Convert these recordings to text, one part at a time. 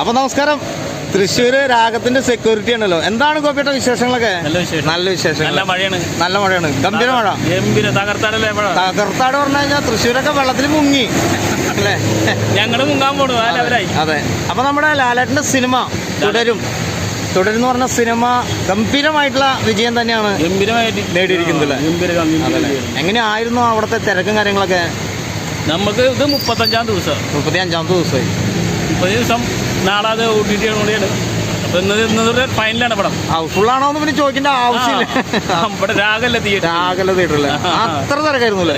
അപ്പൊ നമസ്കാരം. തൃശ്ശൂര് രാഗത്തിന്റെ സെക്യൂരിറ്റി ആണല്ലോ. എന്താണ് ഗോപിയുടെ വിശേഷങ്ങളൊക്കെ? നല്ല വിശേഷം. നല്ല മഴയാണ്. നല്ല മഴയാണ്. ഗംഭീര മഴ. ഗംഭീര തകർത്താടല്ലേ മഴ? തകർത്താട് പറഞ്ഞു കഴിഞ്ഞാൽ തൃശ്ശൂരൊക്കെ വെള്ളത്തിൽ മുങ്ങി. അല്ലേ? ഞങ്ങൾ മുങ്ങാൻ പോണു. അതെ അപ്പൊ നമ്മുടെ ലാലേട്ടന്റെ സിനിമ തുടരും. തുടരുന്ന് പറഞ്ഞ സിനിമ ഗംഭീരമായിട്ടുള്ള വിജയം തന്നെയാണ് ഗംഭീരമായിട്ട്. നേടിയിരിക്കുന്നത് അതല്ലേ എങ്ങനെയായിരുന്നു അവിടുത്തെ തിരക്കും കാര്യങ്ങളൊക്കെ? നമുക്ക് ഇത് മുപ്പത്തഞ്ചാം ദിവസം. മുപ്പത്തി അഞ്ചാമത്തെ ദിവസമായി. മുപ്പത് ദിവസം നാളെ അത് ടി കൂടിയാണ് അപ്പൊ ഇന്ന് ഇന്നത്തെ ഫൈനലാണ് പടം. ഹൗസ്ഫുൾ ആണോ എന്ന് പിന്നെ ചോദിക്കേണ്ട ആവശ്യമില്ല. ഇവിടെ രാഗല്ല തിയേറ്റർ രാഗല്ല തിയേറ്ററിൽ അത്ര തിരക്കായിരുന്നു അല്ലേ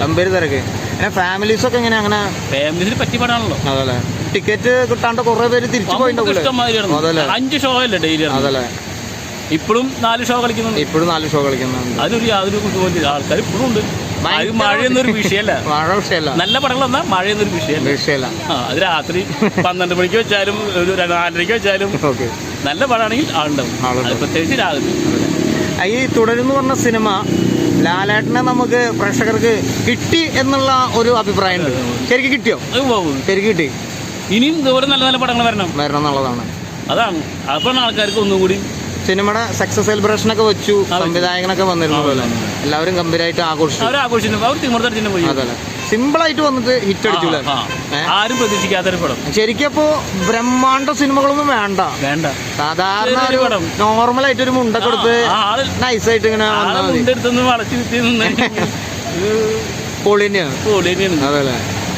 ഗംഭീര തിരക്ക്. പിന്നെ ഫാമിലീസ് ഒക്കെ എങ്ങനെ അങ്ങനെ? ഫാമിലിന് പറ്റിയ പടമാണല്ലോ അതല്ലേ. ടിക്കറ്റ് കിട്ടാണ്ട് കുറെ പേര് തിരിച്ചു ഇഷ്ടമാതിരിയായിരുന്നു അതല്ലേ. അഞ്ച് ഷോ അല്ലേ ഡെയിലി അതല്ലേ. ഇപ്പോഴും നാല് ഷോ കളിക്കുന്നുണ്ട്. ഇപ്പോഴും നാല് ഷോ കളിക്കുന്നുണ്ട്. അതിനൊരു യാതൊരു കുറ്റമില്ല ആൾക്കാർ ഇപ്പോഴും ഉണ്ട്. മഴയൊന്നൊരു വിഷയമല്ല മഴ വിഷയമല്ല നല്ല പടങ്ങൾ വന്നാൽ മഴയൊന്നൊരു വിഷയമല്ല വിഷയമല്ല ആ അത് രാത്രി പന്ത്രണ്ട് മണിക്ക് വെച്ചാലും ഒരു നാലരക്ക് നാലരയ്ക്ക് വെച്ചാലും ഓക്കെ. നല്ല പടമാണെങ്കിൽ ആളുണ്ടാവും. പ്രത്യേകിച്ച് രാത്രി ഈ തുടരുന്ന് പറഞ്ഞ സിനിമ ലാലേട്ടനെ നമുക്ക് പ്രേക്ഷകർക്ക് കിട്ടി എന്നുള്ള ഒരു അഭിപ്രായം ശരിക്കും കിട്ടിയോ? ശരിക്കും കിട്ടി. ഇനിയും ഇതുപോലെ നല്ല നല്ല പടങ്ങൾ വരണം. വരണം എന്നുള്ളതാണ്. അതാണ്. അപ്പോഴാണ് ആൾക്കാർക്ക് ഒന്നും കൂടി സിനിമയുടെ സക്സസ് സെലിബ്രേഷൻ ഒക്കെ വെച്ചു. സംവിധായകനൊക്കെ വന്നിരുന്നു പോലെ. എല്ലാവരും ഗംഭീരമായിട്ട് ആഘോഷിച്ചു. അതല്ലേ സിമ്പിൾ ആയിട്ട് വന്നിട്ട് ഹിറ്റ് അടിച്ചു? ആരും പ്രതീക്ഷിക്കാത്തൊരു പടം. ശരിക്കും അപ്പോ ബ്രഹ്മാണ്ഡ സിനിമകളൊന്നും വേണ്ട. വേണ്ട. സാധാരണ ഒരു പടം. നോർമൽ ആയിട്ട് ഒരു മുണ്ടൊക്കെ എടുത്ത് നൈസായിട്ട് ഇങ്ങനെ വളച്ചു പൊളി തന്നെയാണ് പൊളി തന്നെയാണ് അതല്ലേ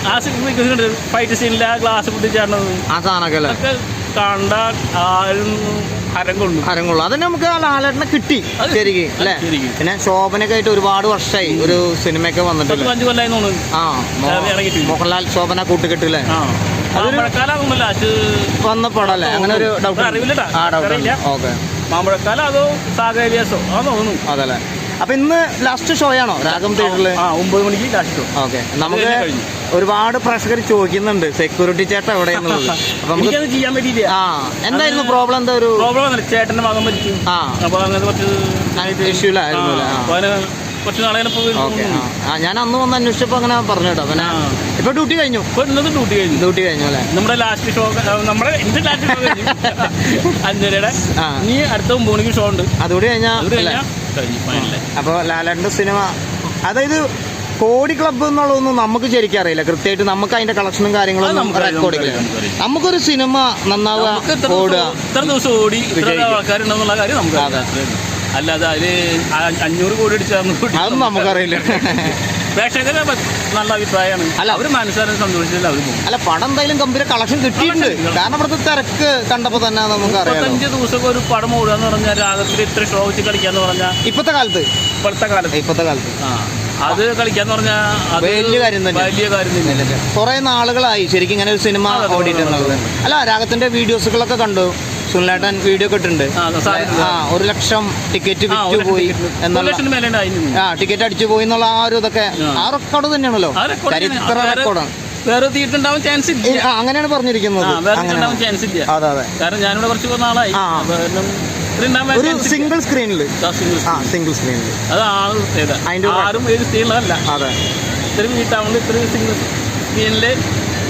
ആ സിനിമ ഫൈറ്റ് സീനിലെ ആ ഗ്ലാസ് പൊട്ടിച്ചാണ് ആ സാധനമൊക്കെ അല്ലേ? ഒക്കെ കണ്ട ആരും ഹരം കൊണ്ടു അരങ്ങുള്ളൂ. അതന്നെ നമുക്ക് ആ ലാലേട്ടനെ കിട്ടി അത് ശരിക്കും അല്ലേ? പിന്നെ ശോഭനൊക്കെ ആയിട്ട് ഒരുപാട് വർഷമായി ഒരു സിനിമയൊക്കെ വന്നിട്ടില്ല? അഞ്ചു കൊല്ലായി തോന്നുന്നു. ആ അത്. മോഹൻലാൽ ശോഭന കൂട്ടുകെട്ടില്ലേ വന്ന പടല്ലേ അങ്ങനെ ഒരു ഡൗട്ട് അറിവില്ലട്ടാ ആ ഡൗട്ട് അറിയില്ല. ഓക്കെ. മാമ്പഴക്കാലം അതോ സാഹചര്യാസോ ആ തോന്നുന്നു. അതല്ലേ. അപ്പൊ ഇന്ന് ലാസ്റ്റ് ഷോ ആണോ? രാഗം തിയേറ്ററിൽ ഒമ്പത് മണിക്ക് ലാസ്റ്റ് ഷോ ഓക്കെ. നമുക്ക്. ഒരുപാട് പ്രേക്ഷകർ ചോദിക്കുന്നുണ്ട്. സെക്യൂരിറ്റി ചേട്ടൻ എവിടെയെന്നുള്ളത്. അപ്പൊ നമുക്ക് ചെയ്യാൻ പറ്റിയില്ല? ആ എന്തായിരുന്നു പ്രോബ്ലം എന്താ ഒരു പ്രോബ്ലം ചേട്ടന്റെ മകൻ മരിച്ചു. ആ. അപ്പൊ അങ്ങനത്തെ കുറച്ച് ഇഷ്യൂലായിരുന്നു അല്ലേ ആ. കുറച്ച് നാളെ ഓക്കെ ആ. ഞാൻ അന്ന് വന്ന് അന്വേഷിച്ചപ്പോ അങ്ങനെ പറഞ്ഞു കേട്ടോ. പിന്നെ ഇപ്പൊ ഡ്യൂട്ടി കഴിഞ്ഞു? ഇന്നത്തെ ഡ്യൂട്ടി കഴിഞ്ഞു. ഡ്യൂട്ടി കഴിഞ്ഞു അല്ലേ? നമ്മുടെ ലാസ്റ്റ് ഷോ നമ്മുടെ എന്റെ ലാസ്റ്റ് ഷോ കഴിഞ്ഞു. അഞ്ചരയുടെ നീ അടുത്ത ഒമ്പത് മണിക്ക് ഷോ ഉണ്ട്. അതുകൂടി കഴിഞ്ഞാൽ അപ്പൊ ലാലാണ്ട് സിനിമ അതായത് കോടി ക്ലബ്ബ് എന്നുള്ളതൊന്നും നമുക്ക് ശരിക്കും അറിയില്ല. കൃത്യമായിട്ട് നമുക്ക് അതിന്റെ കളക്ഷനും കാര്യങ്ങളും റെക്കോർഡില്ല നമുക്കൊരു സിനിമ നന്നാവുക ഓടുക ദിവസം ഇത്ര ദിവസം ഓടി. ആൾക്കാരുണ്ടെന്നുള്ള കാര്യം നമുക്ക് അതെ. അല്ലാതെ അതിൽ അഞ്ഞൂറ് കോടി അടിച്ചാൽ അതും നമുക്കറിയില്ല. പ്രേക്ഷകരെ നല്ല അഭിപ്രായമാണ്. അല്ല. അവർ മനസ്സിലാക്കി സന്തോഷിച്ചില്ല അവർ അല്ല പടം എന്തായാലും ഗംഭീര കളക്ഷൻ കിട്ടിയിട്ടുണ്ട്. കാരണം ഇവിടുത്തെ തിരക്ക് കണ്ടപ്പോൾ തന്നെ നമുക്ക് അറിയാം മുപ്പത്തഞ്ച് ദിവസം ഒരു പടം ഓടുക എന്ന് പറഞ്ഞാൽ രാഗത്തിൽ ഇത്ര ഷോ വെച്ച് കളിക്കാന്ന് പറഞ്ഞാൽ ഇപ്പോഴത്തെ കാലത്ത്. ഇപ്പോഴത്തെ കാലത്ത്. ഇപ്പോഴത്തെ കാലത്ത്. ആ. അത് കളിക്കാന്ന് പറഞ്ഞാൽ വലിയ കാര്യം തന്നെ. വലിയ കാര്യം തന്നെ കുറെ നാളുകളായി ശരിക്കും ഇങ്ങനെ ഒരു സിനിമ ഓടിയിട്ടുള്ളത്. അല്ല രാഗത്തിന്റെ വീഡിയോസുകളൊക്കെ കണ്ടു. സുനിലേട്ടൻ വീഡിയോ കിട്ടുന്നുണ്ട് ആ, ഒരു ലക്ഷം ടിക്കറ്റ് വിറ്റു പോയി എന്നുള്ള ആ ടിക്കറ്റ് അടിച്ചു പോയി എന്നുള്ള ആ ഒരു ഇതൊക്കെ. ആ. റെക്കോർഡ് തന്നെയാണല്ലോ. ചരിത്ര റെക്കോർഡാണ് വേറെ തീയിട്ടുണ്ടാവാൻ ചാൻസ് ഇല്ല. അങ്ങനെയാണ് പറഞ്ഞിരിക്കുന്നത്. ഉണ്ടാവാൻ അതെ അതെ. കാരണം ഞാനിവിടെ കുറച്ച് നാളായി. ഒരു സിംഗിൾ സ്ക്രീനിൽ ആ. സിംഗിൾ സ്ക്രീനിൽ അത് അതിന്റെ ആരും ഏത് സ്ത്രീകളല്ല അതെ. ഇത്രയും വീട്ടാവുമ്പോൾ ഇത്രയും സിംഗിൾ സ്ക്രീനിൽ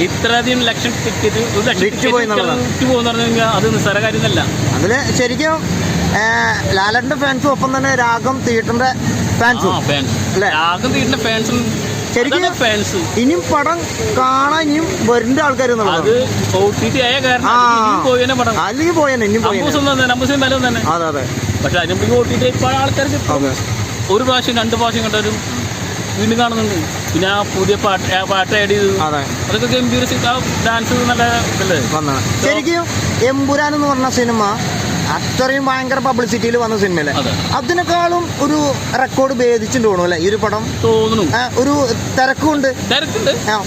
ഇത്രയധികം ലക്ഷം ടിക്കറ്റ് ഒരു ലക്ഷം വിറ്റ് പോയി എന്നുള്ളതാണ്. വിറ്റ് പോകുന്ന പറഞ്ഞു കഴിഞ്ഞാൽ അത് നിസ്സാര കാര്യമല്ല അതിൽ ശരിക്കും ലാലന്റെ ഫാൻസും ഒപ്പം തന്നെ രാഗം തിയേറ്ററിന്റെ ഫാൻസും ഫാൻസ് അല്ലേ? രാഗം തീരുന്ന ഫാൻസും ശരിക്കും ഫാൻസ് ഇനിയും പടം കാണാൻ ഇനിയും വരുന്ന ആൾക്കാർ അല്ലെങ്കിൽ പോയെന്നെ ഇനിയും അതെ അതെ. പക്ഷെ അതിനുമ്പോ ആൾക്കാർക്ക് ഒരു പ്രാവശ്യം രണ്ട് പ്രാവശ്യം കണ്ടാലും വീണ്ടും കാണുന്നുണ്ട്. പിന്നെ ആ പുതിയ പാട്ട് പാട്ട് ആഡ് ചെയ്തു അതെ. അതൊക്കെ ഗംഭീര ഡാൻസ് നല്ല ഇതല്ലേ? ശരിക്കും എമ്പുരാൻ എന്ന് പറഞ്ഞ സിനിമ അത്രയും ഭയങ്കര പബ്ലിസിറ്റിയിൽ വന്ന സിനിമയല്ലേ അതിനേക്കാളും ഒരു റെക്കോർഡ് ഭേദിച്ചിട്ട് തോന്നുന്നു അല്ലെ? ഈ ഒരു പടം? തോന്നുന്നു. ഒരു തിരക്കുണ്ട്.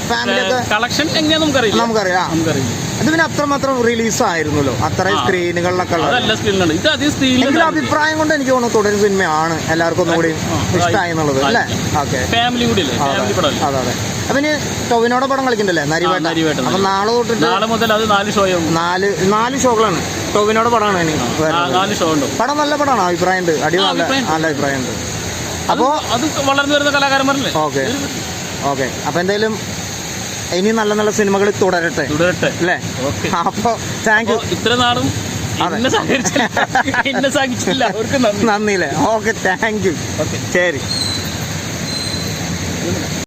ഫാമിലി ഒക്കെ കളക്ഷൻ നമുക്കറിയാം അത് പിന്നെ അത്രമാത്രം റിലീസ് ആയിരുന്നല്ലോ. അത്ര. സ്ക്രീനുകളിലൊക്കെ ഉള്ളത്. അഭിപ്രായം കൊണ്ട് എനിക്ക് തോന്നുന്നു തുടരും സിനിമയാണ് എല്ലാവർക്കും ഒന്നുകൂടി ഇഷ്ടമായി എന്നുള്ളത് അല്ലേ? ഓക്കെ അതെ അതെ. അപ്പൊ ടോവിനോടെ പടം കളിക്കണ്ടല്ലേ? നരിവേട്ട അപ്പൊ നാളെ തൊട്ടിട്ട് നാളെ മുതൽ അത് നാല് ഷോയും നാല് നാല് ഷോകളാണ്. ടോവിനോടെ പടമാണ് നാല് ഷോ ഉണ്ട്? പടം നല്ല പടമാണ് അഭിപ്രായം ഉണ്ട് അടി നല്ല അഭിപ്രായം ഉണ്ട് അപ്പോ അത് വളർന്നു വരുന്ന കലാകാരന്മാരല്ലേ? ഓക്കെ. ഓക്കെ. അപ്പൊ എന്തായാലും ഇനി നല്ല നല്ല സിനിമകൾ തുടരട്ടെ. തുടരട്ടെ. അല്ലേ? അപ്പൊ താങ്ക് യു ഇത്ര നാളും എന്നെ സഹിച്ചില്ല അവർക്ക് നന്ദി. നന്ദിയില്ലേ? ഓക്കെ താങ്ക് യു ശരി.